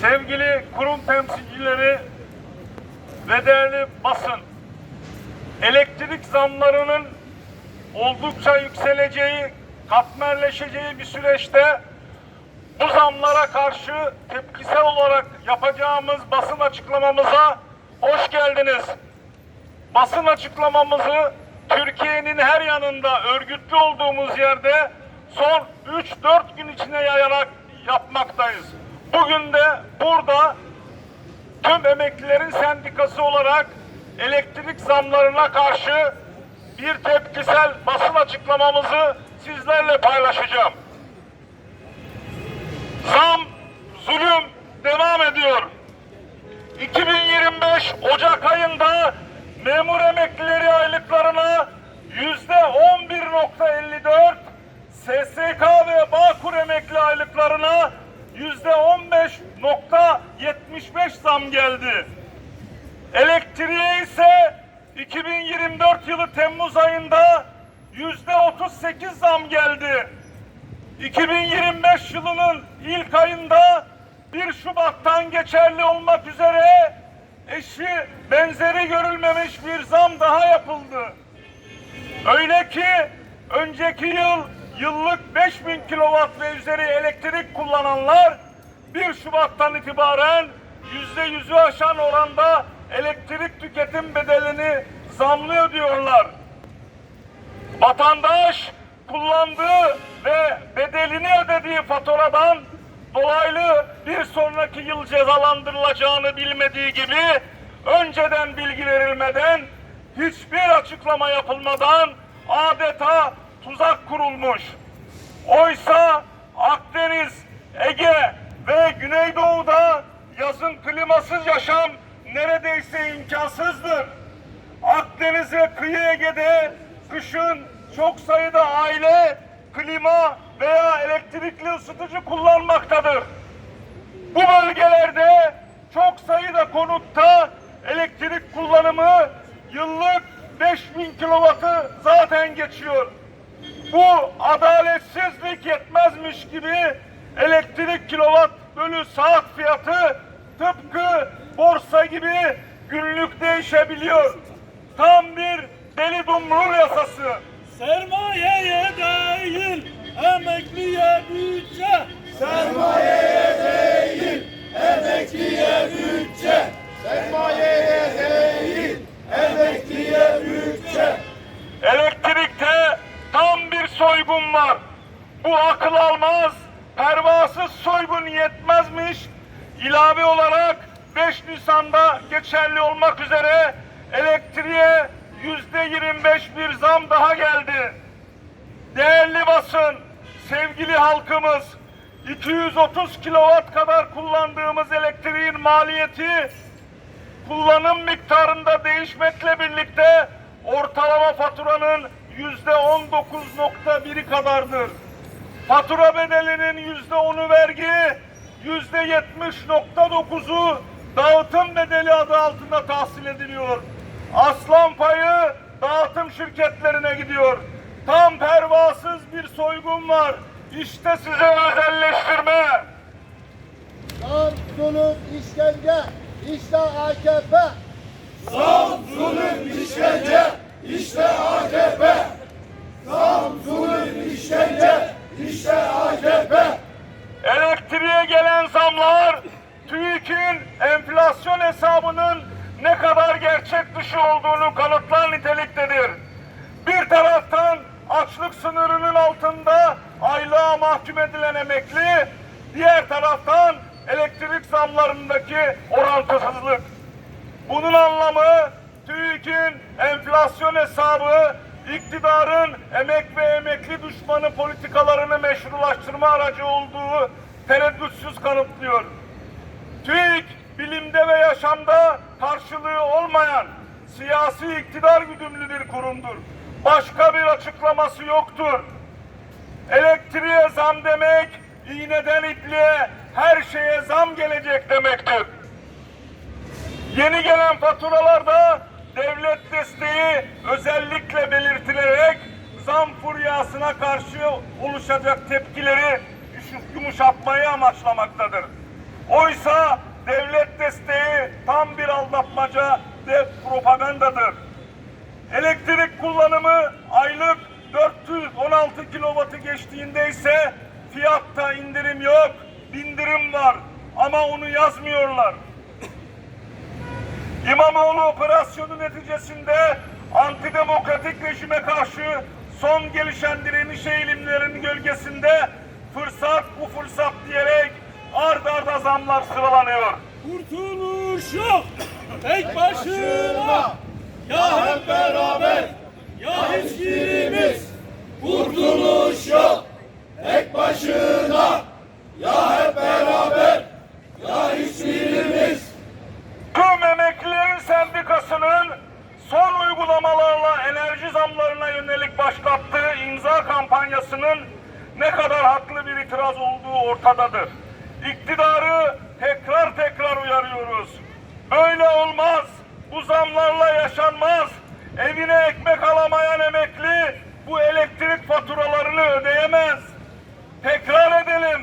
sevgili kurum temsilcileri ve değerli basın, elektrik zamlarının oldukça yükseleceği, katmerleşeceği bir süreçte bu zamlara karşı tepkisel olarak yapacağımız basın açıklamamıza hoş geldiniz. Basın açıklamamızı Türkiye'nin her yanında örgütlü olduğumuz yerde son 3-4 gün içine yayarak yapmaktayız. Bugün de burada tüm emeklilerin sendikası olarak elektrik zamlarına karşı bir tepkisel basın açıklamamızı sizlerle paylaşacağım. Zam, zulüm devam ediyor. 2025 Ocak ayında memur emeklileri aylıklarına yüzde 11.54, SSK ve Bağkur emekli aylıklarına yüzde 15.75 zam geldi. Elektriğe ise 2024 yılı Temmuz ayında yüzde 38 zam geldi. 2025 yılının ilk ayında 1 Şubat'tan geçerli olmak üzere eşi benzeri görülmemiş bir zam daha yapıldı. Öyle ki önceki yıl yıllık 5000 kilowatt ve üzeri elektrik kullananlar 1 Şubat'tan itibaren yüzde yüzü aşan oranda elektrik tüketim bedelini zamlıyor diyorlar vatandaş kullandığı ve bedelini ödediği faturadan dolaylı bir sonraki yıl cezalandırılacağını bilmediği gibi önceden bilgi verilmeden hiçbir açıklama yapılmadan adeta tuzak kurulmuş. Oysa Akdeniz, Ege ve Güneydoğu'da yazın klimasız yaşam neredeyse imkansızdır. Akdeniz ve kıyı Ege'de kışın çok sayıda aile klima veya elektrikli ısıtıcı kullanmaktadır. Bu bölgelerde çok sayıda konutta elektrik kullanımı yıllık 5000 kilovatı zaten geçiyor. Bu adaletsizlik yetmezmiş gibi elektrik kilowatt bölü saat fiyatı tıpkı borsa gibi günlük değişebiliyor. Tam bir deli dumrul yasası. Sermayeye değil, emekliye bütçe. Sermayeye değil, emekliye bütçe. Sermayeye değil, emekliye bütçe. Elektrikte tam bir soygun var. Bu akıl almaz, pervasız soygun yetmezmiş. İlave olarak 5 Nisan'da geçerli olmak üzere elektriğe yüzde 25 bir zam daha geldi. Değerli basın, sevgili halkımız, 230 kilowatt kadar kullandığımız elektriğin maliyeti kullanım miktarında değişmekle birlikte ortalama faturanın yüzde 19.1'i kadardır. Fatura bedelinin yüzde 10'u vergi, yüzde 70.9'u dağıtım bedeli adı altında tahsil ediliyor. Aslan payı dağıtım şirketlerine gidiyor. Tam pervasız bir soygun var. İşte size özelleştirme. Zam, zulüm, işkence, işte AKP. Zam, zulüm, işkence, işte AKP. Zam, zulüm, işkence, işte AKP. Elektriğe gelen zamlar TÜİK'in enflasyon hesabının ne kadar gerçek dışı olduğunu kanıtlar niteliktedir. Bir taraftan açlık sınırının altında aylığa mahkum edilen emekli, diğer taraftan elektrik zamlarındaki orantısızlık. Bunun anlamı TÜİK'in enflasyon hesabı iktidarın emek ve emekli düşmanı politikalarını meşrulaştırma aracı olduğu tereddütsüz kanıtlıyor. TÜİK bilimde ve yaşamda karşılığı olmayan siyasi iktidar güdümlü bir kurumdur. Başka bir açıklaması yoktur. Elektriğe zam demek, iğneden ipliğe her şeye zam gelecek demektir. Yeni gelen faturalarda devlet desteği özellikle belirtilerek zam furyasına karşı oluşacak tepkileri yumuşatmayı amaçlamaktadır. Oysa devlet desteği tam bir aldatmaca ve propagandadır. Elektrik kullanımı aylık 416 kilovatı geçtiğinde ise fiyatta indirim yok, bindirim var ama onu yazmıyorlar. İmamoğlu operasyonu neticesinde antidemokratik rejime karşı son gelişen direniş eğilimlerinin gölgesinde fırsat bu fırsat diyerek ard arda zamlar sıralanıyor. Kurtuluş yok. Tek başına. Sendikası'nın son uygulamalarla enerji zamlarına yönelik başlattığı imza kampanyasının ne kadar haklı bir itiraz olduğu ortadadır. İktidarı tekrar tekrar uyarıyoruz. Böyle olmaz. Bu zamlarla yaşanmaz. Evine ekmek alamayan emekli bu elektrik faturalarını ödeyemez. Tekrar edelim.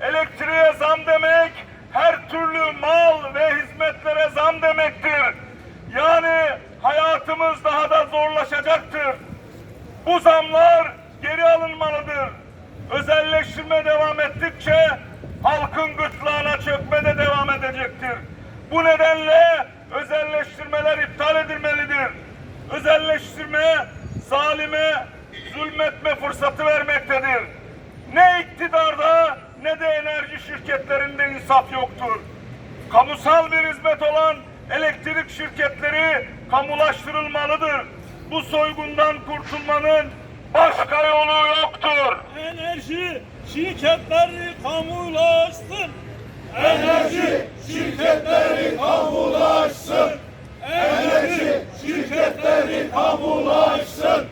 Elektriğe zam demek her türlü mal ve hizmetlere zam demektir. Yani hayatımız daha da zorlaşacaktır. Bu zamlar geri alınmalıdır. Özelleştirme devam ettikçe halkın gırtlağına çökme de devam edecektir. Bu nedenle özelleştirmeler iptal edilmelidir. Özelleştirme zalime zulmetme fırsatı vermektedir. Ne iktidarda ne de enerji şirketlerinde insaf yoktur. Kamusal bir hizmet olan elektrik şirketleri kamulaştırılmalıdır. Bu soygundan kurtulmanın başka yolu yoktur. Şirketleri kamulaşsın. Enerji şirketleri kamulaşsın. Enerji Şirketleri kamulaşsın.